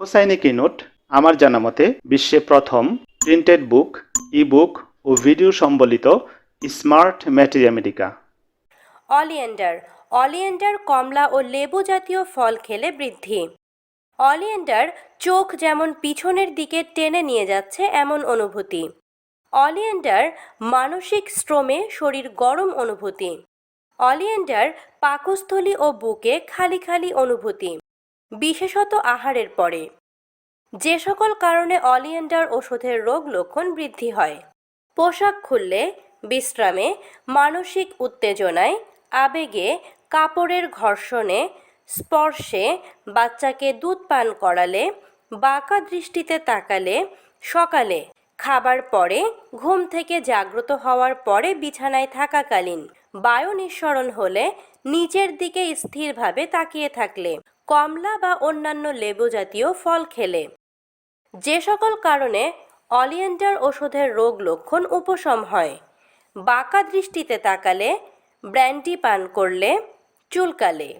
Hussaini keynote আমার জানা মতে বিশ্বে প্রথম প্রিন্টেড বুক ই বুক ও ভিডিও সম্বলিত smart materia medica oleander oleander কমলা ও লেবু জাতীয় ফল খেলে বৃদ্ধি। অলিয়েন্ডার চোখ যেমন পিছনের দিকে টেনে নিয়ে যাচ্ছে এমন অনুভূতি। অলিয়েন্ডার মানসিক শ্রমে শরীর গরম অনুভূতি। অলিয়েন্ডার পাকস্থলী ও বুকে খালি খালি অনুভূতি। বিশেষত আহারের পরে। যে সকল কারণে অলিয়েন্ডার ওষুধের রোগ লক্ষণ বৃদ্ধি হয়। পোশাক খুললে, বিশ্রামে, মানসিক উত্তেজনায়, আবেগে, কাপড়ের ঘর্ষণে, স্পর্শে, বাচ্চাকে দুধ পান করালে, বাঁকা দৃষ্টিতে তাকালে, সকালে খাবার পরে, ঘুম থেকে জাগ্রত হওয়ার পরে বিছানায় থাকাকালীন বায়ু নিঃসরণ হলে নিচের দিকে স্থিরভাবে তাকিয়ে থাকলে কমলা বা অন্যান্য লেবু জাতীয় ফল খেলে। যে সকল কারণে অলিয়েন্ডার ওষুধের রোগ লক্ষণ উপশম হয়। বাঁকা দৃষ্টিতে তাকালে ব্র্যান্ডি পান করলে চুলকালে।